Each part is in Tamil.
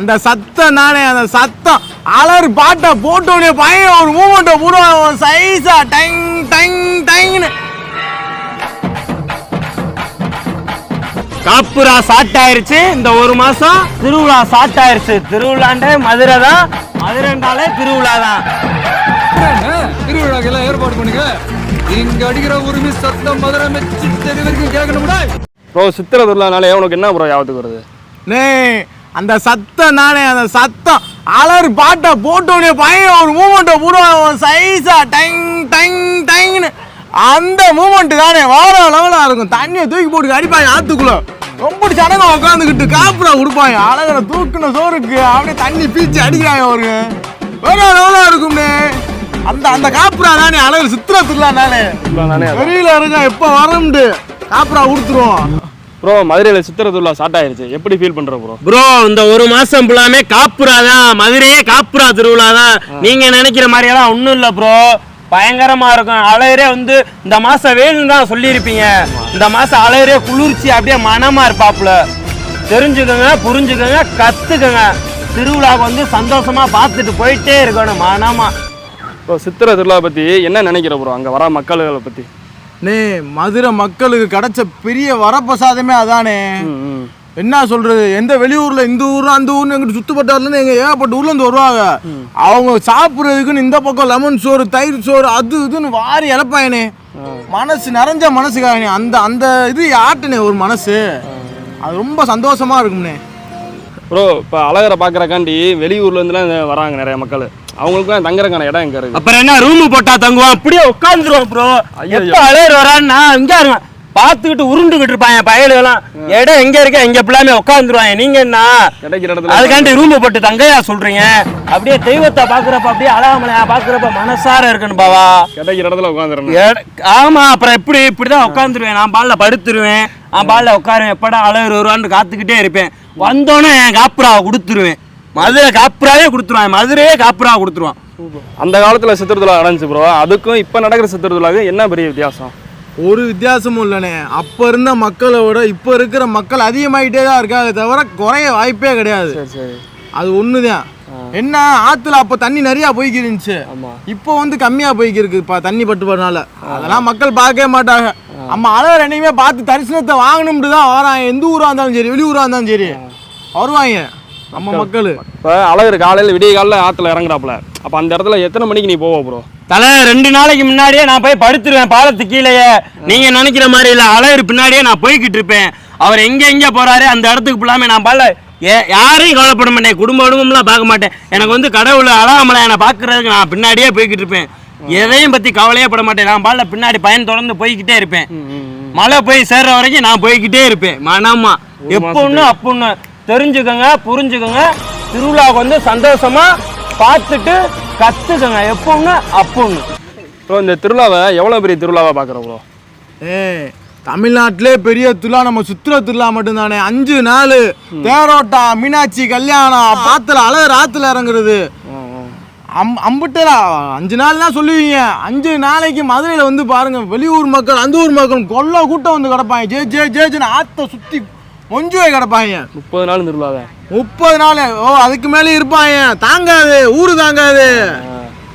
அந்த சத்தம் நானே அந்த சத்தம். அலர் பாட்டை போட்டோடனே பையன் ஒரு மூமெண்ட்டை போடுவான். சைஸா டங் டங் டங்னு. காப்புரா ஸ்டார்ட் ஆயிருச்சு இந்த ஒரு மாசம் திருவிழா ஸ்டார்ட் ஆயிருச்சு திருவிழாண்டே மதுரை தான் மதுரைண்டாலே திருவிழா தான். திருவிழாக்கெல்லாம் ஏற்பாடு பண்ணுங்க இங்க அடிக்கிற உரிமை சத்தம் மதுரை மெச்சு தெரு வரைக்கும் கேட்கணும்டா ப்ரோ சித்திரை திருவிழானாலே உனக்கு என்ன ப்ரோ ஞாபகத்துக்கு வருது? நே அந்த சத்தம் நானே அந்த சத்தம். அலர் பாட்டை போட்டோடனே பையன் ஒரு மூமெண்ட்டை போடுவான். சைஸா டங் டங் டங்னு அந்த மூமெண்ட் தானே. வார லெவலாக இருக்கும். தண்ணியை தூக்கி போட்டு அடிப்பாங்க ஆத்துக்குள்ள. ரொம்ப சடங்கா உட்காந்துக்கிட்டு காப்புரா கொடுப்பாங்க. அழகிற தூக்குன சோறுக்கு அப்படியே தண்ணி பீச்சு அடிக்கிறாங்க அவருக்கு வேற லெவலாக இருக்கும்னே. அந்த அந்த காப்புரா தானே. அழகு சித்திர திருவிழா அதான். வெளியில இருக்க எப்போ வரமுண்டு காப்புரா கொடுத்துருவோம். ப்ரோ மதுரையில் சித்திரை திருவிழா ஸ்டார்ட் ஆயிருச்சு. எப்படி ஃபீல் பண்ற ப்ரோ ப்ரோ இந்த ஒரு மாசம் ஃபுல்லாமே காப்புரா தான். மதுரையே காப்புரா திருவிழா தான். நீங்க நினைக்கிற மாதிரி எல்லாம் ஒண்ணும் இல்ல ப்ரோ பயங்கரமா இருக்கும். அலையரே வந்து இந்த மாசம் வேணும்னு தான் சொல்லியிருப்பீங்க. இந்த மாசம் அலையரே குளிர்ச்சி அப்படியே மனமா இருப்பாப்புல. தெரிஞ்சுக்கோங்க புரிஞ்சுக்கோங்க கத்துக்கோங்க. திருவிழாவுக்கு வந்து சந்தோஷமா பார்த்துட்டு போயிட்டே இருக்கணும் மனமா. ப்ரோ சித்திரை திருவிழா பற்றி என்ன நினைக்கிற ப்ரோ அங்கே வர மக்கள்களை பற்றி நே மதுரை மக்களுக்கு கிடைச்ச பெரிய வரப்பிரசாதமே அதானே. என்ன சொல்றது? எந்த வெளியூர்ல இந்த ஊர் அந்த ஊர்னு எங்கிட்ட சுத்துப்பட்டார்ல இருந்து எங்க ஏகப்பட்ட ஊர்ல இருந்து வருவாங்க. அவங்க சாப்பிடுறதுக்குன்னு இந்த பக்கம் லெமன் சோறு தயிர் சோறு அது இதுன்னு வாரி இழப்பாயனே. மனசு நிறைஞ்ச மனசுக்காகனே அந்த அந்த இது ஆட்டுனே ஒரு மனசு. அது ரொம்ப சந்தோஷமா இருக்கும்னே. ப்ரோ இப்போ அழகரை பார்க்குறக்காண்டி வெளியூர்லேருந்துலாம் வராங்க நிறைய மக்கள். அவங்களுக்குலாம் தங்குறதுக்கான இடம் எங்கே இருக்குது அப்புறம் என்ன ரூம் போட்டா தங்குவோம் அப்படியே உட்காந்துருவோம் ப்ரோ. எப்ப அலையர் வரான்னு நான் இங்க இருவேன் பார்த்துக்கிட்டு உருண்டுகிட்டு இருப்பாங்க பயலுகெல்லாம் இடம் எங்க இருக்க? எங்க பிள்ளைமே உட்காந்துருவாங்க நீங்க என்ன? கிடைக்கிற இடத்துல அதுக்காண்டி ரூம் போட்டு தங்கையா சொல்றீங்க. அப்படியே தெய்வத்தை பாக்குறப்ப அப்படியே அழகாமலையா பாக்குறப்ப மனசார இருக்கணும் பாவா. கிடைக்கிற இடத்துல உட்காந்துருந்தேன் எட- ஆமா அப்புறம் எப்படி? இப்படிதான் உட்காந்துருவேன் நான் பால்ல படுத்துருவேன். நான் பால்ல உட்காருவேன். எப்படா அழகு வருவான்னு காத்துக்கிட்டே இருப்பேன். வந்தோடனே என் காப்புராவை கொடுத்துருவேன். மதுரை காப்புராவே கொடுத்துருவான். மதுரையே காப்புரா கொடுத்துருவான். அந்த காலத்தில் சித்திரை திருவிழா நடந்துச்சு ப்ரோ அதுக்கும் இப்போ நடக்கிற சித்திரை திருவிழாவுக்கு என்ன பெரிய வித்தியாசம்? ஒரு வித்தியாசமும் இல்லைண்ணே. அப்ப இருந்த மக்களை விட இப்ப இருக்கிற மக்கள் அதிகமாயிட்டே தான் இருக்காங்க தவிர குறைய வாய்ப்பே கிடையாது. சரி சரி. அது ஒண்ணுதான். என்ன ஆத்துல அப்ப தண்ணி நிறைய போய்க்கு இருந்துச்சு. ஆமாம் இப்போ வந்து கம்மியா போய்க்கு இருக்கு. இப்ப தண்ணி பட்டுப்படனால அதெல்லாம் மக்கள் பார்க்கவே மாட்டாங்க. நம்ம அழகர் என்னைக்குமே பார்த்து தரிசனத்தை வாங்கணும்னு தான் வராங்க எந்த ஊரா இருந்தாலும் சரி வெளியூரா இருந்தாலும் சரி. வருவாங்க. நம்ம மக்கள். இப்போ அழகர் காலையில் விடிய காலையில் ஆற்றுல இறங்குறாப்புல. அப்போ அந்த இடத்துல எத்தனை மணிக்கு நீ போவ ப்ரோ தலை ரெண்டு நாளைக்கு முன்னாடியே நான் போய் படுத்துருவேன் பாலத்து கீழேயே. நீங்க நினைக்கிற மாதிரி இல்ல. அழகர் பின்னாடியே நான் போய்கிட்டு இருப்பேன். அவர் எங்க எங்க போறாரு அந்த இடத்துக்கு ஃபுல்லாமே நான் பால ஏ யாரையும் கவலைப்பட மாட்டேன். குடும்ப குடும்பம்லாம் பார்க்க மாட்டேன். எனக்கு வந்து கடவுள் அழகாமலை என்னை பார்க்கறதுக்கு நான் பின்னாடியே போய்கிட்டு இருப்பேன். எதையும் பத்தி கவலையே பட மாட்டேன். நான் பால பின்னாடி பயன் தொடர்ந்து போய்கிட்டே இருப்பேன். மழை போய் சேர்ற வரைக்கும் நான் போய்கிட்டே இருப்பேன். மனமா. எப்பொன்னு அப்பொன்னு தெரிஞ்சுக்கோங்க புரிஞ்சுக்கோங்க. திருவிழாவுக்கு வந்து சந்தோஷமா பார்த்துட்டு கத்துக்கோங்க. எப்பொன்னு அப்பொன்னு ப்ரோ இந்த திருவிழாவை எவ்வளோ பெரிய திருவிழாவை பார்க்குற ப்ரோ ஏ தமிழ்நாட்டிலே பெரிய திருவிழா நம்ம சுற்றுலா திருவிழா மட்டும்தானே. அஞ்சு நாள் தேரோட்டா மீனாட்சி கல்யாணம் ஆத்துல அழகர் ஆத்துல இறங்குறது. அம் அம்புட்டரா அஞ்சு நாள் தான் சொல்லுவீங்க. அஞ்சு நாளைக்கு மதுரையில் வந்து பாருங்க வெளியூர் மக்கள் அந்த ஊர் மக்கள் கொல்ல கூட்டம் வந்து கிடப்பாங்க. ஜே ஜே ஜேஜுன்னு ஆத்த சுற்றி மொஞ்சுவை கிடப்பாங்க முப்பது நாள் திருவிழாவை முப்பது நாள். ஓ அதுக்கு மேலே இருப்பாங்க தாங்காது ஊரு தாங்காது.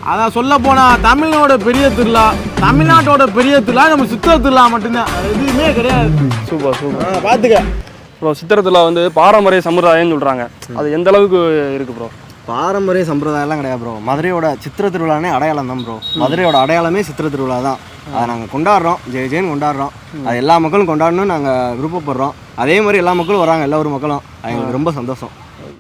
அதான் சொல்ல போனா தமிழோட பெரிய திருவிழா தமிழ்நாட்டோட பெரிய திருவிழா நம்ம சித்திர திருவிழா மட்டும்தான். எதுவுமே கிடையாது. Super super. ஆ, பாத்துக்க. ப்ரோ சித்திரை திருவிழா வந்து பாரம்பரிய சம்பிரதாயம்னு சொல்கிறாங்க அது எந்த அளவுக்கு இருக்குது ப்ரோ? பாரம்பரிய சம்பிரதாயம்லாம் கிடையாது ப்ரோ. மதுரையோட சித்திர திருவிழானே அடையாளம் தான் ப்ரோ. மதுரையோட அடையாளமே சித்திர திருவிழா தான் அதை நாங்கள் கொண்டாடுறோம். ஜெய ஜெயன்னு கொண்டாடுறோம். அது எல்லா மக்களும் கொண்டாடணும்னு நாங்கள் விருப்பப்படுறோம். அதே மாதிரி எல்லா மக்களும் வராங்க எல்லா ஊர் மக்களும். அது எங்களுக்கு ரொம்ப சந்தோஷம்.